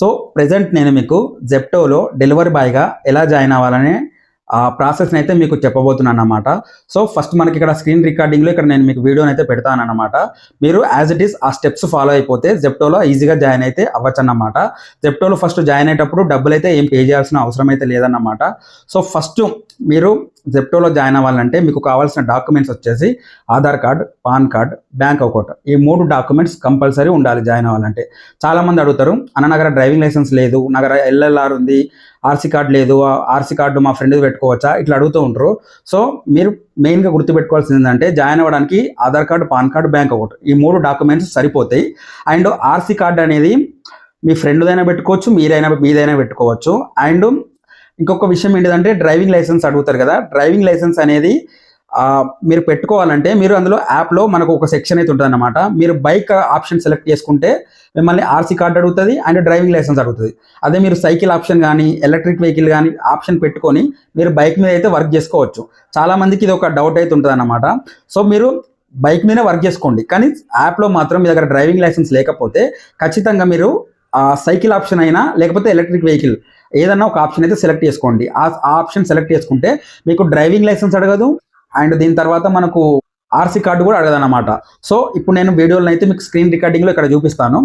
So present నేను మీకు జెప్టోలో delivery బాయ్గా ఎలా జాయిన్ అవ్వాలనే ఆ ప్రాసెస్ని అయితే మీకు చెప్పబోతున్నాను అన్నమాట సో ఫస్ట్ మనకి ఇక్కడ స్క్రీన్ రికార్డింగ్లో ఇక్కడ నేను మీకు వీడియోని అయితే పెడతాను మీరు యాజ్ ఇట్ ఈస్ ఆ స్టెప్స్ ఫాలో అయిపోతే జెప్టోలో ఈజీగా జాయిన్ అయితే అవ్వచ్చు అన్నమాట జెప్టోలో ఫస్ట్ జాయిన్ అయ్యేటప్పుడు డబ్బులు అయితే ఏం పే చేయాల్సిన అవసరం అయితే లేదన్నమాట. సో ఫస్ట్ మీరు జెప్టోలో జాయిన్ అవ్వాలంటే మీకు కావాల్సిన డాక్యుమెంట్స్ వచ్చేసి Aadhaar card PAN card bank account ఈ మూడు డాక్యుమెంట్స్ కంపల్సరీ ఉండాలి జాయిన్ అవ్వాలంటే. చాలా మంది అడుగుతారు అన్న నగర డ్రైవింగ్ లైసెన్స్ లేదు నగర ఎల్ఎల్ఆర్ ఉంది ఆర్సీ కార్డు లేదు ఆర్సీ కార్డు మా ఫ్రెండ్ పెట్టుకోవచ్చా? ఇట్లా అడుగుతూ ఉంటారు. సో మీరు మెయిన్గా గుర్తుపెట్టుకోవాల్సింది ఏంటంటే జాయిన్ అవ్వడానికి Aadhaar card PAN card bank account ఈ మూడు డాక్యుమెంట్స్ సరిపోతాయి. అండ్ ఆర్సీ కార్డు అనేది మీ ఫ్రెండ్దైనా పెట్టుకోవచ్చు మీరైనా మీదైనా పెట్టుకోవచ్చు. అండ్ ఇంకొక విషయం ఏంటిదంటే డ్రైవింగ్ లైసెన్స్ అడుగుతారు కదా. డ్రైవింగ్ లైసెన్స్ అనేది మీరు పెట్టుకోవాలంటే మీరు అందులో యాప్లో మనకు ఒక సెక్షన్ అయితే ఉంటుంది అనమాట మీరు బైక్ ఆప్షన్ సెలెక్ట్ చేసుకుంటే మిమ్మల్ని ఆర్సీ కార్డు అడుగుతుంది అండ్ డ్రైవింగ్ లైసెన్స్ అడుగుతుంది. అదే మీరు సైకిల్ ఆప్షన్ కానీ ఎలక్ట్రిక్ వెహికల్ కానీ ఆప్షన్ పెట్టుకొని మీరు బైక్ మీద అయితే వర్క్ చేసుకోవచ్చు. చాలామందికి ఇది ఒక డౌట్ అయితే ఉంటుంది అనమాట సో మీరు బైక్ మీద వర్క్ చేసుకోండి. కానీ యాప్లో మాత్రం మీ దగ్గర డ్రైవింగ్ లైసెన్స్ లేకపోతే ఖచ్చితంగా మీరు సైకిల్ ఆప్షన్ అయినా లేకపోతే ఎలక్ట్రిక్ వెహికల్ ఏదన్నా ఒక ఆప్షన్ అయితే సెలెక్ట్ చేసుకోండి. ఆ ఆప్షన్ సెలెక్ట్ చేసుకుంటే మీకు డ్రైవింగ్ లైసెన్స్ అడగదు. అండ్ దీని తర్వాత మనకు ఆర్సీ కార్డు కూడా అడగదన్నమాట. సో ఇప్పుడు నేను వీడియోలను అయితే మీకు స్క్రీన్ రికార్డింగ్లో ఇక్కడ చూపిస్తాను.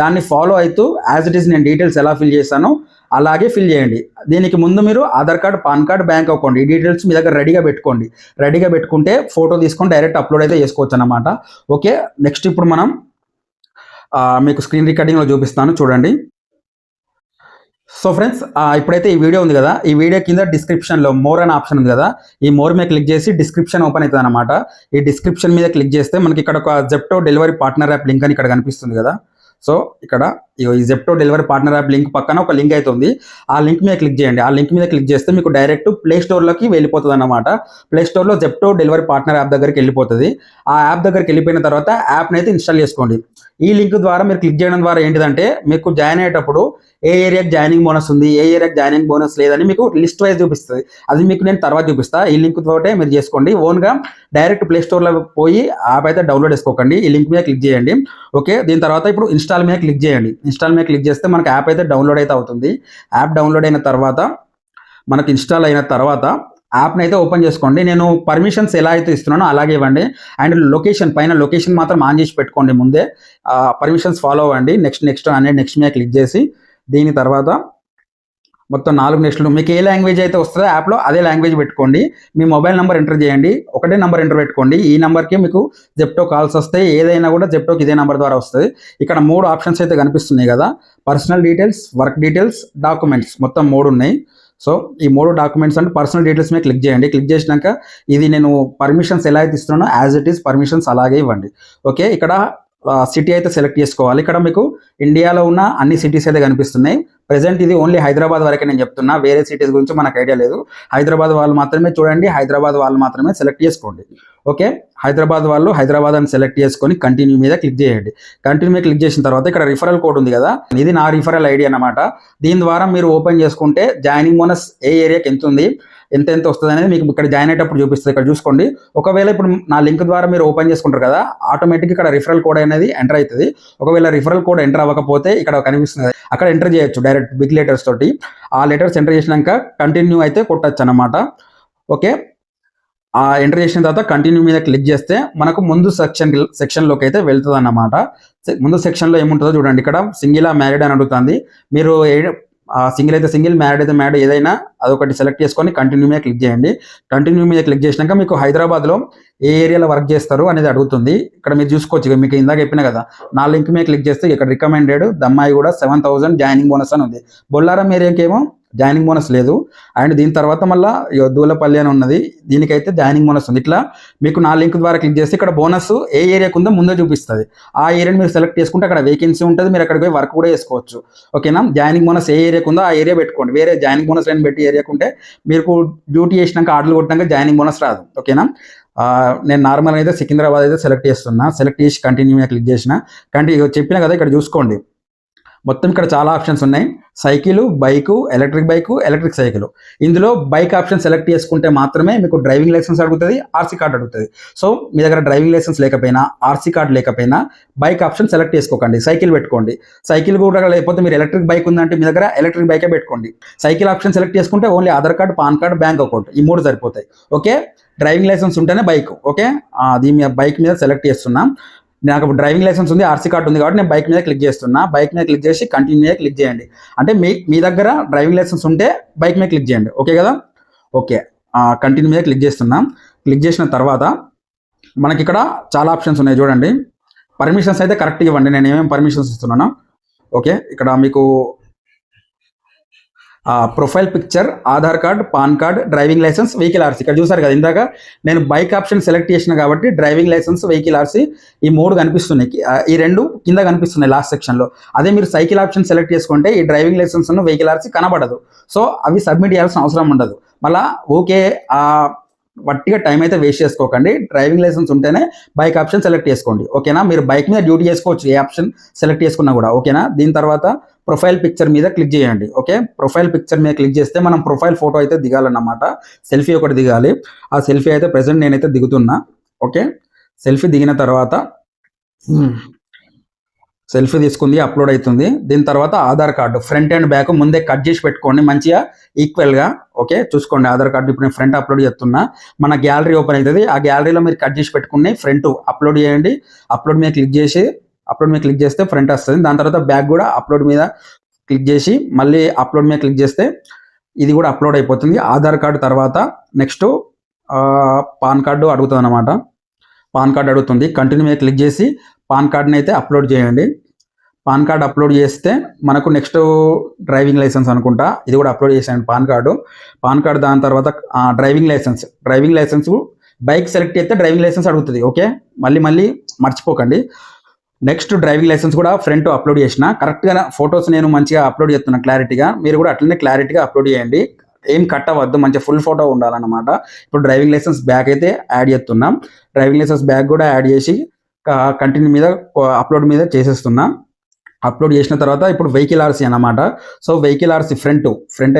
దాన్ని ఫాలో అవుతూ యాజ్ ఇట్ ఈస్ నేను డీటెయిల్స్ ఎలా ఫిల్ చేస్తానో అలాగే ఫిల్ చేయండి. దీనికి ముందు మీరు Aadhaar card PAN card bank account ఈ డీటెయిల్స్ మీ దగ్గర రెడీగా పెట్టుకోండి. రెడీగా పెట్టుకుంటే ఫోటో తీసుకొని డైరెక్ట్ అప్లోడ్ అయితే చేసుకోవచ్చు అనమాట ఓకే నెక్స్ట్ ఇప్పుడు మనం మీకు స్క్రీన్ రికార్డింగ్లో చూపిస్తాను చూడండి. సో ఫ్రెండ్స్ ఇప్పుడైతే ఈ వీడియో ఉంది కదా ఈ వీడియో కింద డిస్క్రిప్షన్లో మోర్ అనే ఆప్షన్ ఉంది కదా ఈ మోర్ మీద క్లిక్ చేసి డిస్క్రిప్షన్ ఓపెన్ అవుతుంది అనమాట ఈ డిస్క్రిప్షన్ మీద క్లిక్ చేస్తే మనకి ఇక్కడ ఒక Zepto delivery partner app link అని ఇక్కడ కనిపిస్తుంది కదా. సో ఇక్కడ ఈ Zepto delivery partner app link పక్కన ఒక లింక్ అయితే ఉంది ఆ లింక్ మీద క్లిక్ చేయండి. ఆ లింక్ మీద క్లిక్ చేస్తే మీకు డైరెక్ట్ ప్లే స్టోర్లోకి వెళ్ళిపోతుంది అనమాట ప్లే స్టోర్లో జెప్టో డెలివరీ పార్ట్నర్ యాప్ దగ్గరికి వెళ్ళిపోతుంది. ఆ యాప్ దగ్గరికి వెళ్ళిపోయిన తర్వాత యాప్ని అయితే ఇన్స్టాల్ చేసుకోండి. ఈ లింక్ ద్వారా మీరు క్లిక్ చేయడం ద్వారా ఏంటిదంటే మీకు జాయిన్ అయ్యేటప్పుడు ఏ ఏరియాకి జాయినింగ్ బోనస్ ఉంది ఏ ఏరియాకి జాయినింగ్ బోనస్ లేదని మీకు లిస్ట్ వైజ్ చూపిస్తుంది. అది మీకు నేను తర్వాత చూపిస్తా. ఈ లింక్ తోటే మీరు చేసుకోండి. ఓన్గా డైరెక్ట్ ప్లే స్టోర్లో పోయి యాప్ అయితే డౌన్లోడ్ చేసుకోకండి. ఈ లింక్ మీద క్లిక్ చేయండి. ఓకే దీని తర్వాత ఇప్పుడు ఇన్స్టాల్ మీద క్లిక్ చేయండి. ఇన్స్టాల్ మీద క్లిక్ చేస్తే మనకు యాప్ అయితే డౌన్లోడ్ అయితే అవుతుంది. యాప్ డౌన్లోడ్ అయిన తర్వాత మనకు ఇన్స్టాల్ అయిన తర్వాత యాప్ని అయితే ఓపెన్ చేసుకోండి. నేను పర్మిషన్స్ ఎలా అయితే ఇస్తున్నానో అలాగే ఇవ్వండి. అండ్ లొకేషన్ పైన లొకేషన్ మాత్రం ఆన్ చేసి పెట్టుకోండి ముందే. పర్మిషన్స్ ఫాలో అవ్వండి. నెక్స్ట్ నెక్స్ట్ అనేది నెక్స్ట్ మీద క్లిక్ చేసి దీని తర్వాత మొత్తం నాలుగు నెక్స్ట్లు మీకు ఏ లాంగ్వేజ్ అయితే వస్తుందో యాప్లో అదే లాంగ్వేజ్ పెట్టుకోండి. మీ మొబైల్ నెంబర్ ఎంటర్ చేయండి. ఒకటే నెంబర్ ఎంటర్ పెట్టుకోండి. ఈ నెంబర్కి మీకు జెప్టో కాల్స్ వస్తాయి. ఏదైనా కూడా జెప్టోకి ఇదే నెంబర్ ద్వారా వస్తుంది ఇక్కడ మూడు ఆప్షన్స్ అయితే కనిపిస్తున్నాయి కదా. Personal details work details documents మొత్తం మూడు ఉన్నాయి. సో ఈ మూడు డాక్యుమెంట్స్ అంటే పర్సనల్ డీటెయిల్స్ మీద క్లిక్ చేయండి. క్లిక్ చేసినాక ఇది నేను పర్మిషన్స్ ఎలా అయితే ఇస్తున్నానో యాజ్ ఇట్ ఈస్ పర్మిషన్స్ అలాగే ఇవ్వండి. ఓకే ఇక్కడ సిటీ అయితే సెలెక్ట్ చేసుకోవాలి. ఇక్కడ మీకు ఇండియాలో ఉన్న అన్ని సిటీస్ అయితే కనిపిస్తున్నాయి. ప్రెసెంట్ ఇది ఓన్లీ హైదరాబాద్ వరకే నేను చెప్తున్నా. వేరే సిటీస్ గురించి మనకు ఐడియా లేదు. హైదరాబాద్ వాళ్ళు మాత్రమే చూడండి. హైదరాబాద్ వాళ్ళు మాత్రమే సెలెక్ట్ చేసుకోండి. ఓకే? హైదరాబాద్ వాళ్ళు హైదరాబాద్ అని సెలెక్ట్ చేసుకొని కంటిన్యూ మీద క్లిక్ చేయండి. కంటిన్యూ మీద క్లిక్ చేసిన తర్వాత ఇక్కడ రిఫరల్ కోడ్ ఉంది కదా? ఇది నా రిఫరల్ ఐడి అన్నమాట. దీని ద్వారా మీరు ఓపెన్ చేసుకుంటే జాయినింగ్ బోనస్ ఏ ఏరియాకి ఎంత ఉంది? ఎంత ఎంత వస్తుంది అనేది మీకు ఇక్కడ జాయిన్ అయ్యేటప్పుడు చూపిస్తుంది. ఇక్కడ చూసుకోండి. ఒకవేళ ఇప్పుడు నా లింక్ ద్వారా మీరు ఓపెన్ చేసుకుంటారు కదా ఆటోమేటిక్ ఇక్కడ రిఫరల్ కోడ్ అనేది ఎంటర్ అవుతుంది. ఒకవేళ రిఫరల్ కోడ్ ఎంటర్ అవ్వకపోతే ఇక్కడ కనిపిస్తుంది. అక్కడ ఎంటర్ చేయొచ్చు డైరెక్ట్ బిగ్ లెటర్స్ తోటి. ఆ లెటర్స్ ఎంటర్ చేసినాక కంటిన్యూ అయితే కొట్టచ్చు అనమాట ఓకే? ఆ ఎంటర్ చేసిన తర్వాత కంటిన్యూ మీద క్లిక్ చేస్తే మనకు ముందు సెక్షన్ సెక్షన్లోకి అయితే వెళ్తుంది అన్నమాట ముందు సెక్షన్లో ఏముంటుందో చూడండి. ఇక్కడ సింగిల్ మ్యారీడ్ అని అడుగుతుంది. మీరు సింగిల్ అయితే సింగిల్ మ్యారీడ్ అయితే మ్యారీడ్ ఏదైనా అదొకటి సెలెక్ట్ చేసుకొని కంటిన్యూ మీద క్లిక్ చేయండి. కంటిన్యూ మీద క్లిక్ చేసినాక మీకు హైదరాబాద్లో ఏ ఏరియాలో వర్క్ చేస్తారు అనేది అడుగుతుంది. ఇక్కడ మీరు చూసుకోవచ్చు మీకు ఇందాక చెప్పిన కదా నా లింక్ మీద క్లిక్ చేస్తే ఇక్కడ రికమెండెడ్ దమ్మాయి కూడా సెవెన్ థౌసండ్ జాయినింగ్ బోనస్ అని ఉంది. బొల్లారం ఏరియాకేమో జాయినింగ్ బోనస్ లేదు. అండ్ దీని తర్వాత మళ్ళీ దూలపల్లి అని ఉన్నది దీనికైతే జాయినింగ్ బోనస్ ఉంది. ఇట్లా మీకు నా లింక్ ద్వారా క్లిక్ చేస్తే ఇక్కడ బోనస్ ఏ ఏరియాకు ఉందో ముందే చూపిస్తుంది. ఆ ఏరియాని మీరు సెలెక్ట్ చేసుకుంటే అక్కడ వేకెన్సీ ఉంటుంది మీరు అక్కడికి పోయి వర్క్ కూడా చేసుకోవచ్చు. ఓకేనా జాయినింగ్ బోనస్ ఏ ఏరియాకు ఉందో ఆ ఏరియా పెట్టుకోండి. వేరే జాయినింగ్ బోనస్ లైన్ పెట్టి ఏరియాకు ఉంటే మీకు డ్యూటీ చేసినాక ఆర్డర్లు కొట్టినాక జాయినింగ్ బోనస్ రాదు. ఓకేనా నేను నార్మల్ అయితే సికింద్రాబాద్ అయితే సెలెక్ట్ చేస్తున్నా. సెలెక్ట్ చేసి కంటిన్యూ క్లిక్ చేసిన. కంటిన్యూ చెప్పిన కదా ఇక్కడ చూసుకోండి. మొత్తం ఇక్కడ చాలా ఆప్షన్స్ ఉన్నాయి. Cycle bike electric bike electric cycle. ఇందులో బైక్ ఆప్షన్ సెలెక్ట్ చేసుకుంటే మాత్రమే మీకు డ్రైవింగ్ లైసెన్స్ అడుగుతుంది ఆర్సీ కార్డు అడుగుతుంది. సో మీ దగ్గర డ్రైవింగ్ లైసెన్స్ లేకపోయినా ఆర్సీ కార్డ్ లేకపోయినా బైక్ ఆప్షన్ సెలెక్ట్ చేసుకోకండి సైకిల్ పెట్టుకోండి. సైకిల్ కూడా లేకపోతే మీరు ఎలక్ట్రిక్ బైక్ ఉందంటే మీ దగ్గర ఎలక్ట్రిక్ బైకే పెట్టుకోండి. సైకిల్ ఆప్షన్ సెలెక్ట్ చేసుకుంటే only Aadhaar card PAN card bank account ఈ మూడు సరిపోతాయి. ఓకే? డ్రైవింగ్ లైసెన్స్ ఉంటేనే బైక్. ఓకే? అది మీ బైక్ మీద సెలెక్ట్ చేస్తున్నాం. నాకు డ్రైవింగ్ లైసెన్స్ ఉంది ఆర్సీ కార్డు ఉంది కాబట్టి నేను బైక్ మీద క్లిక్ చేస్తున్నా. బైక్ మీద క్లిక్ చేసి కంటిన్యూ మీద క్లిక్ చేయండి. అంటే మీ మీ దగ్గర డ్రైవింగ్ లైసెన్స్ ఉంటే బైక్ మీద క్లిక్ చేయండి. ఓకే కదా? ఓకే. కంటిన్యూ మీద క్లిక్ చేస్తున్నాం. క్లిక్ చేసిన తర్వాత మనకి ఇక్కడ చాలా ఆప్షన్స్ ఉన్నాయి చూడండి. పర్మిషన్స్ అయితే కరెక్ట్ ఇవ్వండి. నేను ఏమేమి పర్మిషన్స్ ఇస్తున్నాను. ఓకే. ఇక్కడ మీకు profile picture Aadhaar card PAN card driving licence vehicle RC. ఇక్కడ చూసారు కదా ఇందాక నేను బైక్ ఆప్షన్ సెలెక్ట్ చేసిన కాబట్టి డ్రైవింగ్ లైసెన్స్ వెహికల్ ఆర్సీ ఈ మూడు కనిపిస్తున్నాయి. ఈ రెండు కింద కనిపిస్తున్నాయి లాస్ట్ సెక్షన్లో అదే మీరు సైకిల్ ఆప్షన్ సెలెక్ట్ చేసుకుంటే ఈ డ్రైవింగ్ లైసెన్స్ వెహికల్ ఆర్సీ కనబడదు. సో అవి సబ్మిట్ చేయాల్సిన అవసరం ఉండదు. మళ్ళా ఓకే వట్టిగా టైం అయితే వేస్ట్ చేసుకోకండి. డ్రైవింగ్ లైసెన్స్ ఉంటేనే బైక్ ఆప్షన్ సెలెక్ట్ చేసుకోండి. ఓకేనా మీరు బైక్ మీద డ్యూటీ చేసుకోవచ్చు. ఏ ఆప్షన్ సెలెక్ట్ చేసుకున్నా కూడా. ఓకేనా దీని తర్వాత ప్రొఫైల్ పిక్చర్ మీద క్లిక్ చేయండి. ఓకే ప్రొఫైల్ పిక్చర్ మీద క్లిక్ చేస్తే మనం ప్రొఫైల్ ఫోటో అయితే దిగాలన్నమాట. సెల్ఫీ ఒకటి దిగాలి. ఆ సెల్ఫీ అయితే ప్రజెంట్ నేనైతే దిగుతున్నా. ఓకే సెల్ఫీ దిగిన తర్వాత సెల్ఫీ తీసుకుంది అప్లోడ్ అవుతుంది. దీని తర్వాత Aadhaar card front and back ముందే కట్ చేసి పెట్టుకోండి మంచిగా ఈక్వల్గా ఓకే చూసుకోండి ఆధార్ కార్డు ఇప్పుడు నేను ఫ్రంట్ అప్లోడ్ చేస్తున్నా. మన గ్యాలరీ ఓపెన్ అవుతుంది. ఆ గ్యాలరీలో మీరు కట్ చేసి పెట్టుకుని ఫ్రంట్ అప్లోడ్ చేయండి. అప్లోడ్ మీద క్లిక్ చేసి అప్లోడ్ మీద క్లిక్ చేస్తే ఫ్రంట్ వస్తుంది. దాని తర్వాత బ్యాక్ కూడా అప్లోడ్ మీద క్లిక్ చేసి మళ్ళీ అప్లోడ్ మీద క్లిక్ చేస్తే ఇది కూడా అప్లోడ్ అయిపోతుంది. ఆధార్ కార్డు తర్వాత నెక్స్ట్ పాన్ కార్డు అడుగుతుంది అనమాట పాన్ కార్డు అడుగుతుంది. కంటిన్యూ మీద క్లిక్ చేసి పాన్ కార్డ్ని అయితే అప్లోడ్ చేయండి. పాన్ కార్డ్ అప్లోడ్ చేస్తే మనకు నెక్స్ట్ డ్రైవింగ్ లైసెన్స్ అనుకుంటా ఇది కూడా అప్లోడ్ చేసాను పాన్ కార్డు. పాన్ కార్డు దాని తర్వాత driving licence. Driving licence bike select చేస్తే డ్రైవింగ్ లైసెన్స్ అడుగుతుంది ఓకే? మళ్ళీ మళ్ళీ మర్చిపోకండి. నెక్స్ట్ డ్రైవింగ్ లైసెన్స్ కూడా ఫ్రంట్ అప్లోడ్ చేసిన కరెక్ట్గా ఫొటోస్ నేను మంచిగా అప్లోడ్ చేస్తున్నా క్లారిటీగా. మీరు కూడా అట్లనే క్లారిటీగా అప్లోడ్ చేయండి. ఏం కట్ అవ్వద్దు మంచి ఫుల్ ఫోటో ఉండాలన్నమాట. ఇప్పుడు డ్రైవింగ్ లైసెన్స్ బ్యాక్ అయితే యాడ్ చేస్తున్నాం. డ్రైవింగ్ లైసెన్స్ బ్యాక్ కూడా యాడ్ చేసి కంటిన్యూ మీద అప్లోడ్ మీద చేసేస్తున్నా. అప్లోడ్ చేసిన తర్వాత ఇప్పుడు వెహికల్ ఆర్సీ అన్నమాట. So vehicle RC front front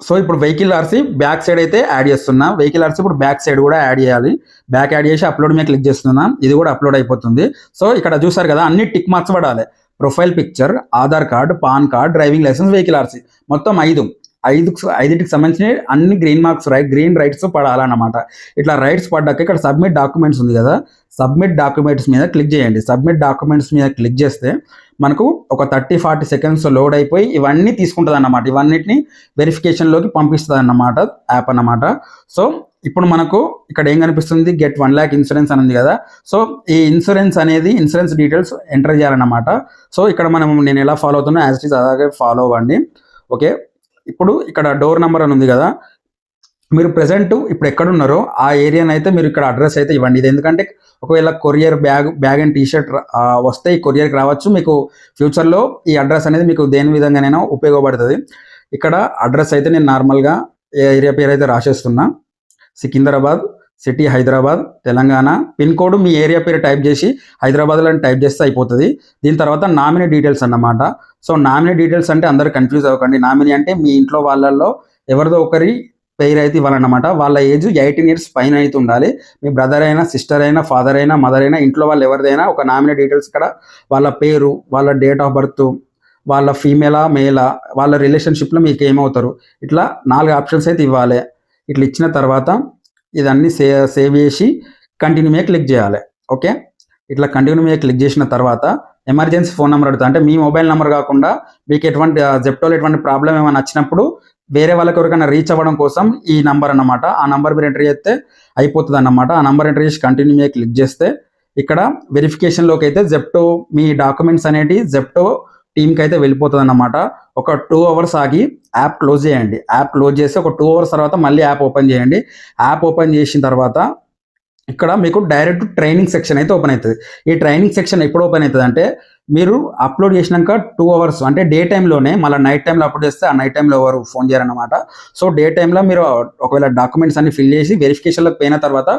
so ఇప్పుడు వెహికల్ ఆర్సీ బ్యాక్ సైడ్ అయితే యాడ్ చేస్తున్నా. వెహికల్ ఆర్సీ ఇప్పుడు బ్యాక్ సైడ్ కూడా యాడ్ చేయాలి. బ్యాక్ యాడ్ చేసి అప్లోడ్ మీద క్లిక్ చేస్తున్నా. ఇది కూడా అప్లోడ్ అయిపోతుంది. సో ఇక్కడ చూసారు కదా అన్ని టిక్ మార్క్స్ పడాలి. Profile picture Aadhaar card PAN card driving licence vehicle RC. మొత్తం ఐదు. ఐదు ఐదుటికి సంబంధించిన అన్ని green marks right green rights పడాలన్నమాట. ఇట్లా రైట్స్ పడ్డాక ఇక్కడ సబ్మిట్ డాక్యుమెంట్స్ ఉంది కదా. సబ్మిట్ డాక్యుమెంట్స్ మీద క్లిక్ చేయండి. సబ్మిట్ డాక్యుమెంట్స్ మీద క్లిక్ చేస్తే మనకు ఒక థర్టీ ఫార్టీ సెకండ్స్ లోడ్ అయిపోయి ఇవన్నీ తీసుకుంటుంది అన్నమాట ఇవన్నిటిని వెరిఫికేషన్లోకి పంపిస్తుంది అన్నమాట యాప్ అన్నమాట. సో ఇప్పుడు మనకు ఇక్కడ ఏం కనిపిస్తుంది? గెట్ వన్ ల్యాక్ ఇన్సూరెన్స్ అని ఉంది కదా. సో ఈ ఇన్సూరెన్స్ అనేది ఇన్సూరెన్స్ డీటెయిల్స్ ఎంటర్ చేయాలన్నమాట. సో ఇక్కడ మనం నేను ఎలా ఫాలో అవుతున్నా యాజ్ ఇట్ ఈస్ అలాగే ఫాలో అవ్వండి. ఓకే ఇప్పుడు ఇక్కడ డోర్ నెంబర్ అని ఉంది కదా. మీరు ప్రెసెంట్ ఇప్పుడు ఎక్కడ ఉన్నారో ఆ ఏరియాని అయితే మీరు ఇక్కడ అడ్రస్ అయితే ఇవ్వండి. ఇది ఎందుకంటే ఒకవేళ courier bag bag and T-shirt వస్తే ఈ కొరియర్కి రావచ్చు. మీకు ఫ్యూచర్లో ఈ అడ్రస్ అనేది మీకు దేని విధంగానైనా ఉపయోగపడుతుంది. ఇక్కడ అడ్రస్ అయితే నేను నార్మల్గా ఏ ఏరియా పేరు అయితే రాసేస్తున్నా. Secunderabad city Hyderabad Telangana. Pin code మీ ఏరియా పేరు టైప్ చేసి హైదరాబాద్లో టైప్ చేస్తే అయిపోతుంది. దీని తర్వాత నామినీ డీటెయిల్స్ అన్నమాట. సో నామినీ డీటెయిల్స్ అంటే అందరు కన్ఫ్యూజ్ అవ్వకండి. నామినీ అంటే మీ ఇంట్లో వాళ్ళల్లో ఎవరిదో ఒకరి పేరు అయితే ఇవ్వాలన్నమాట. వాళ్ళ ఏజ్ ఎయిటీన్ ఇయర్స్ పైన అయితే ఉండాలి. మీ బ్రదర్ అయినా సిస్టర్ అయినా ఫాదర్ అయినా మదర్ అయినా ఇంట్లో వాళ్ళు ఎవరిదైనా ఒక నామినీ డీటెయిల్స్ ఇక్కడ వాళ్ళ పేరు వాళ్ళ డేట్ ఆఫ్ బర్త్ వాళ్ళ ఫీమేలా మేలా వాళ్ళ రిలేషన్షిప్లో మీకు ఏమవుతారు? ఇట్లా నాలుగు ఆప్షన్స్ అయితే ఇవ్వాలి. ఇట్లా ఇచ్చిన తర్వాత ఇదన్నీ సే సేవ్ చేసి కంటిన్యూ మీద క్లిక్ చేయాలి. ఓకే? ఇట్లా కంటిన్యూ మీద క్లిక్ చేసిన తర్వాత ఎమర్జెన్సీ ఫోన్ నెంబర్ అడుగుతా. అంటే మీ మొబైల్ నెంబర్ కాకుండా మీకు ఎటువంటి జెప్టోలో ఎటువంటి ప్రాబ్లం ఏమైనా వచ్చినప్పుడు వేరే వాళ్ళకి ఎవరికైనా రీచ్ అవ్వడం కోసం ఈ నంబర్ అన్నమాట. ఆ నంబర్ మీరు ఎంటర్ చేస్తే అయిపోతుంది అన్నమాట ఆ నంబర్ ఎంటర్ చేసి కంటిన్యూ మీద క్లిక్ చేస్తే ఇక్కడ వెరిఫికేషన్లోకి అయితే జెప్టో మీ డాక్యుమెంట్స్ అనేటి జెప్టో టీమ్కి అయితే వెళ్ళిపోతుంది అన్నమాట ఒక టూ అవర్స్ ఆగి యాప్ క్లోజ్ చేయండి. యాప్ క్లోజ్ చేసి ఒక టూ అవర్స్ తర్వాత మళ్ళీ యాప్ ఓపెన్ చేయండి. యాప్ ఓపెన్ చేసిన తర్వాత ఇక్కడ మీకు డైరెక్ట్ ట్రైనింగ్ సెక్షన్ అయితే ఓపెన్ అవుతుంది. ఈ ట్రైనింగ్ సెక్షన్ ఎప్పుడు ఓపెన్ అవుతుంది అంటే మీరు అప్లోడ్ చేసినాక టూ అవర్స్ అంటే డే టైంలోనే మళ్ళీ నైట్ టైంలో అప్లోడ్ చేస్తే ఆ నైట్ టైంలో ఎవరు ఫోన్ చేయాలన్నమాట సో డే టైంలో మీరు ఒకవేళ డాక్యుమెంట్స్ అన్ని ఫిల్ చేసి వెరిఫికేషన్లోకి పోయిన తర్వాత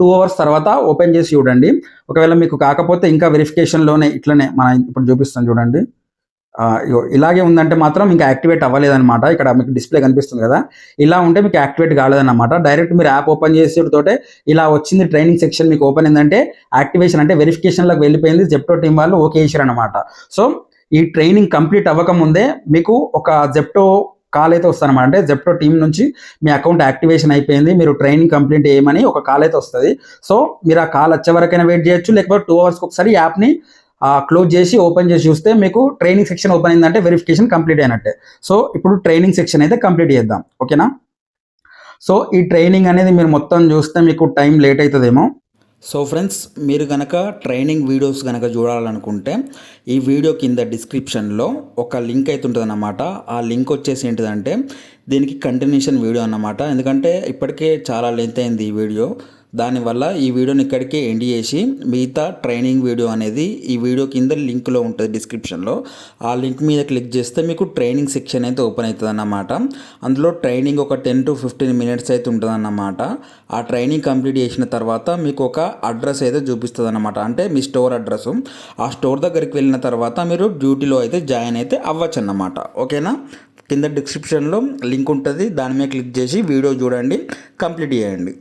టూ అవర్స్ తర్వాత ఓపెన్ చేసి చూడండి. ఒకవేళ మీకు కాకపోతే ఇంకా వెరిఫికేషన్లోనే ఇట్లనే మన ఇప్పుడు చూపిస్తాను చూడండి. ఇలాగే ఉందంటే మాత్రం ఇంకా యాక్టివేట్ అవ్వలేదన్నమాట. ఇక్కడ మీకు డిస్ప్లే కనిపిస్తుంది కదా. ఇలా ఉంటే మీకు యాక్టివేట్ కాలేదన్నమాట. డైరెక్ట్ మీరు యాప్ ఓపెన్ చేసేటతోటే ఇలా వచ్చింది ట్రైనింగ్ సెక్షన్ మీకు ఓపెన్ ఏంటంటే యాక్టివేషన్ అంటే వెరిఫికేషన్లోకి వెళ్ళిపోయింది. జెప్టో టీం వాళ్ళు ఓకే చేశారనమాట సో ఈ ట్రైనింగ్ కంప్లీట్ అవ్వకముందే మీకు ఒక జెప్టో కాల్ అయితే వస్తానమాట అంటే జెప్టో టీం నుంచి మీ అకౌంట్ యాక్టివేషన్ అయిపోయింది. మీరు ట్రైనింగ్ కంప్లీట్ చేయమని ఒక కాల్ అయితే వస్తుంది. సో మీరు ఆ కాల్ వచ్చే వరకైనా వెయిట్ చేయొచ్చు. లేకపోతే టూ అవర్స్కి ఒకసారి యాప్ని క్లోజ్ చేసి ఓపెన్ చేసి చూస్తే మీకు ట్రైనింగ్ సెక్షన్ ఓపెన్ అయిందంటే వెరిఫికేషన్ కంప్లీట్ అయినట్టే. సో ఇప్పుడు ట్రైనింగ్ సెక్షన్ అయితే కంప్లీట్ చేద్దాం. ఓకేనా సో ఈ ట్రైనింగ్ అనేది మీరు మొత్తం చూస్తే మీకు టైం లేట్ అవుతుందేమో సో ఫ్రెండ్స్ మీరు కనుక ట్రైనింగ్ వీడియోస్ కనుక చూడాలనుకుంటే ఈ వీడియో కింద డిస్క్రిప్షన్లో ఒక లింక్ అయితే ఉంటుంది ఆ లింక్ వచ్చేసి ఏంటిదంటే దీనికి కంటిన్యూషన్ వీడియో అన్నమాట. ఎందుకంటే ఇప్పటికే చాలా లెంత్ అయింది ఈ వీడియో దానివల్ల ఈ వీడియోని ఇక్కడికే ఎండ్ చేసి మిగతా ట్రైనింగ్ వీడియో అనేది ఈ వీడియో కింద లింక్లో ఉంటుంది డిస్క్రిప్షన్లో. ఆ లింక్ మీద క్లిక్ చేస్తే మీకు ట్రైనింగ్ సెక్షన్ అయితే ఓపెన్ అవుతుంది అన్నమాట అందులో ట్రైనింగ్ ఒక టెన్ టు ఫిఫ్టీన్ మినిట్స్ అయితే ఉంటుంది అన్నమాట ఆ ట్రైనింగ్ కంప్లీట్ చేసిన తర్వాత మీకు ఒక అడ్రస్ అయితే చూపిస్తుంది అన్నమాట అంటే మీ స్టోర్ అడ్రస్. ఆ స్టోర్ దగ్గరికి వెళ్ళిన తర్వాత మీరు డ్యూటీలో అయితే జాయిన్ అయితే అవ్వచ్చు అన్నమాట ఓకేనా? కింద డిస్క్రిప్షన్లో లింక్ ఉంటుంది. దాని మీద క్లిక్ చేసి వీడియో చూడండి కంప్లీట్ చేయండి.